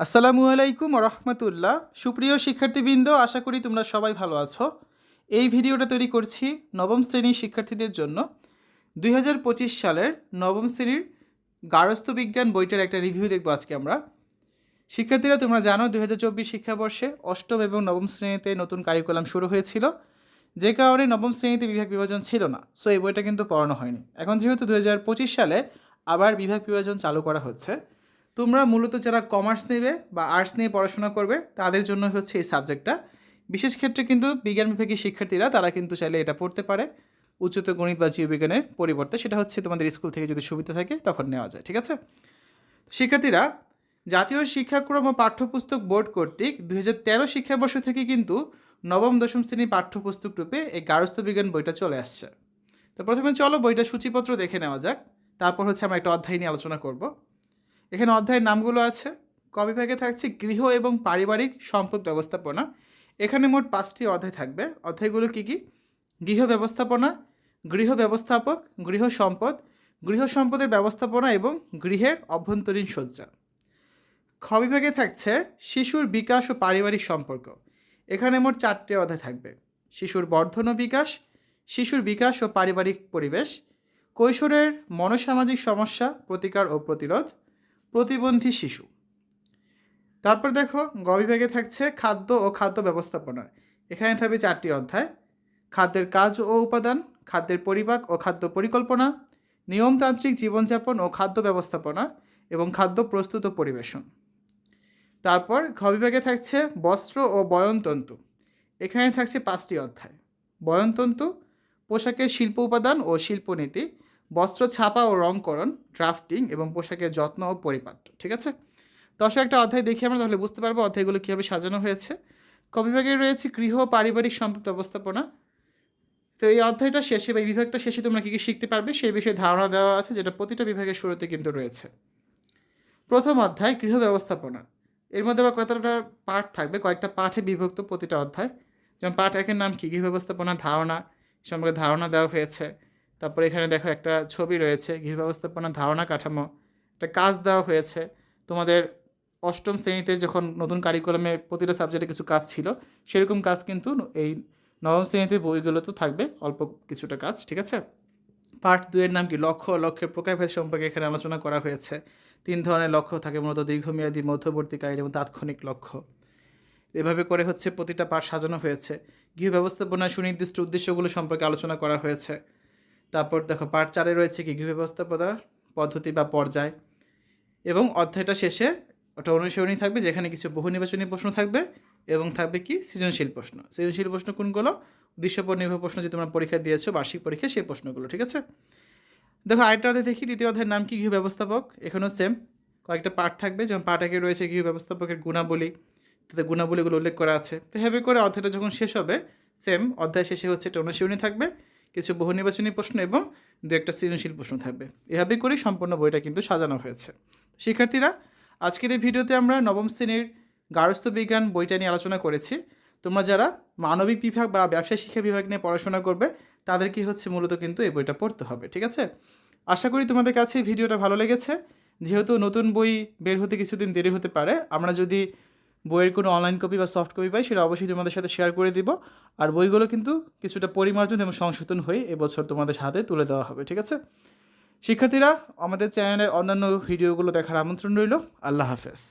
আসসালামু আলাইকুম রহমতুল্লাহ সুপ্রিয় শিক্ষার্থীবৃন্দ, আশা করি তোমরা সবাই ভালো আছো। এই ভিডিওটা তৈরি করছি নবম শ্রেণির শিক্ষার্থীদের জন্য। দুই হাজার পঁচিশ সালের নবম শ্রেণির গারস্থ বিজ্ঞান বইটার একটা রিভিউ দেখব আজকে আমরা। শিক্ষার্থীরা, তোমরা জানো দুই হাজার চব্বিশ শিক্ষাবর্ষে অষ্টম এবং নবম শ্রেণীতে নতুন কারিকুলাম শুরু হয়েছিল। যে কারণে নবম শ্রেণীতে বিভাগ বিভাজন ছিল না। সো এই বইটা কিন্তু পড়ানো হয়নি। এখন যেহেতু দু হাজার পঁচিশ সালে আবার বিভাগ বিভাজন চালু করা হচ্ছে। তোমরা মূলত যারা কমার্স নেবে বা আর্টস নিয়ে পড়াশোনা করবে, তাদের জন্য হচ্ছে এই সাবজেক্টটা। বিশেষ ক্ষেত্রে কিন্তু বিজ্ঞান বিভাগের শিক্ষার্থীরা, তারা কিন্তু চাইলে এটা পড়তে পারে। উচ্চতর গণিত বা জীববিজ্ঞানের পরিবর্তে সেটা হচ্ছে তোমাদের স্কুল থেকে যদি সুবিধা থাকে তখন নেওয়া যায়, ঠিক আছে? শিক্ষার্থীরা, জাতীয় শিক্ষাক্রম ও পাঠ্যপুস্তক বোর্ড কর্তৃক দু হাজার তেরো শিক্ষাবর্ষ থেকে কিন্তু নবম, দশম শ্রেণির পাঠ্যপুস্তক রূপে এই গারস্থ বিজ্ঞান বইটা চলে আসছে। তো প্রথমে চলো বইটা সূচিপত্র দেখে নেওয়া যাক। তারপর হচ্ছে আমরা একটা অধ্যায় নিয়ে আলোচনা করব। এখানে অধ্যায়ের নামগুলো আছে। কবিভাগে থাকছে গৃহ এবং পারিবারিক সম্পদ ব্যবস্থাপনা। এখানে মোট পাঁচটি অধ্যায় থাকবে। অধ্যায়গুলো কী কী? গৃহ ব্যবস্থাপনা, গৃহ ব্যবস্থাপক, গৃহ সম্পদ, গৃহ সম্পদের ব্যবস্থাপনা এবং গৃহের অভ্যন্তরীণ সজ্জা খ থাকছে শিশুর বিকাশ ও পারিবারিক সম্পর্ক। এখানে মোট চারটে অধ্যায় থাকবে। শিশুর বর্ধন ও বিকাশ, শিশুর বিকাশ ও পারিবারিক পরিবেশ, কৈশোরের মনোসামাজিক সমস্যা, প্রতিকার ও প্রতিরোধ প্রতিবন্ধী শিশু। তারপর দেখো, গ বিভাগে থাকছে খাদ্য ও খাদ্য ব্যবস্থাপনা এখানে থাকবে চারটি অধ্যায়। খাদ্যের কাজ ও উপাদান, খাদ্যের পরিপাক ও খাদ্য পরিকল্পনা, নিয়মতান্ত্রিক জীবনযাপন ও খাদ্য ব্যবস্থাপনা এবং খাদ্য প্রস্তুত পরিবেশন। তারপর ঘ বিভাগে থাকছে বস্ত্র ও বয়নতন্তু। এখানে থাকছে পাঁচটি অধ্যায়। বয়নতন্তু, পোশাকের শিল্প উপাদান ও শিল্পনীতি বস্ত্র ছাপা ও রংকরণ ড্রাফটিং এবং পোশাকের যত্ন ও পরিপাট্য, ঠিক আছে? দশে একটা অধ্যায় দেখে আমরা, তাহলে বুঝতে পারব অধ্যায়গুলো কীভাবে সাজানো হয়েছে। কবিভাগে রয়েছে গৃহ, পারিবারিক সম্পদ ব্যবস্থাপনা। তো এই অধ্যায়টা শেষে বা এই বিভাগটা শেষে তোমরা কী কী শিখতে পারবে সেই বিষয়ে ধারণা দেওয়া আছে, যেটা প্রতিটা বিভাগের শুরুতে কিন্তু রয়েছে। প্রথম অধ্যায়, গৃহ ব্যবস্থাপনা। এর মধ্যে আবার কতটা পাঠ থাকবে? কয়েকটা পাঠে বিভক্ত প্রতিটা অধ্যায়। যেমন পাঠ একের নাম কী? গৃহ ব্যবস্থাপনা, ধারণা সম্পর্কে ধারণা দেওয়া হয়েছে। তারপরে এখানে দেখো একটা ছবি রয়েছে, গৃহ ব্যবস্থাপনা ধারণা কাঠামো। একটা কাজ দেওয়া হয়েছে। তোমাদের অষ্টম শ্রেণীতে যখন নতুন কারিকুলামে প্রতিটা সাবজেক্টে কিছু কাজ ছিল, সেরকম কাজ কিন্তু এই নবম শ্রেণীতে বইগুলোতে থাকবে, অল্প কিছুটা কাজ, ঠিক আছে? পার্ট দুয়ের নাম কি? লক্ষ্য, লক্ষ্যের প্রকারভেদ সম্পর্কে এখানে আলোচনা করা হয়েছে। তিন ধরনের লক্ষ্য থাকে, মূলত দীর্ঘমেয়াদী, মধ্যবর্তীকালীন এবং তাৎক্ষণিক লক্ষ্য। এভাবে করে হচ্ছে প্রতিটা পাঠ সাজানো হয়েছে। গৃহ ব্যবস্থাপনার সুনির্দিষ্ট উদ্দেশ্যগুলো সম্পর্কে আলোচনা করা হয়েছে। তারপর দেখো পার্ট চারে রয়েছে কি? গৃহ ব্যবস্থাপনা পদ্ধতি বা পর্যায়। এবং অধ্যায়টা শেষে ওটা অনুসরণী থাকবে, যেখানে কিছু বহু নির্বাচনী প্রশ্ন থাকবে এবং থাকবে কি? সৃজনশীল প্রশ্ন। সৃজনশীল প্রশ্ন কোনগুলো? দৃশ্যপর নির্ভর প্রশ্ন যে তোমরা পরীক্ষা দিয়েছ, বার্ষিক পরীক্ষা, সেই প্রশ্নগুলো, ঠিক আছে? দেখো আরেকটা অধ্যায় দেখি, দ্বিতীয় অধ্যায়ের নাম কি? গৃহ ব্যবস্থাপক এখানেও সেম কয়েকটা পার্ট থাকবে, যেমন পার্ট একে রয়েছে গৃহ ব্যবস্থাপকের গুণাবলী। তাদের গুণাবলীগুলো উল্লেখ করা আছে। তো এভাবে করে অধ্যায়টা যখন শেষ হবে সেম অধ্যায় শেষে হচ্ছে একটা অনুশীলনী থাকবে। কিছু বহু নির্বাচনী প্রশ্ন এবং দু একটা সৃজনশীল প্রশ্ন থাকবে। এভাবে করেই সম্পূর্ণ বইটা কিন্তু সাজানো হয়েছে। শিক্ষার্থীরা, আজকের এই ভিডিওতে আমরা নবম শ্রেণির গার্হস্থ বিজ্ঞান বইটা নিয়ে আলোচনা করেছি। তোমরা যারা মানবিক বিভাগ বা ব্যবসায় শিক্ষা বিভাগ নিয়ে পড়াশোনা করবে, তাদের কি হচ্ছে মূলত কিন্তু এই বইটা পড়তে হবে, ঠিক আছে? আশা করি তোমাদের কাছে ভিডিওটা ভালো লেগেছে। যেহেতু নতুন বই বের হতে কিছুদিন দেরি হতে পারে, আমরা যদি বইয়ের কোনো অনলাইন কপি বা সফট কপি পাই, সেটা অবশ্যই তোমাদের সাথে শেয়ার করে দিব। আর বইগুলো কিন্তু কিছুটা পরিমার্জন এবং সংশোধন হয়ে এবছর তোমাদের হাতে তুলে দেওয়া হবে, ঠিক আছে? শিক্ষার্থীরা, আমাদের চ্যানেলের অন্যান্য ভিডিওগুলো দেখার আমন্ত্রণ রইল। আল্লাহ হাফেজ।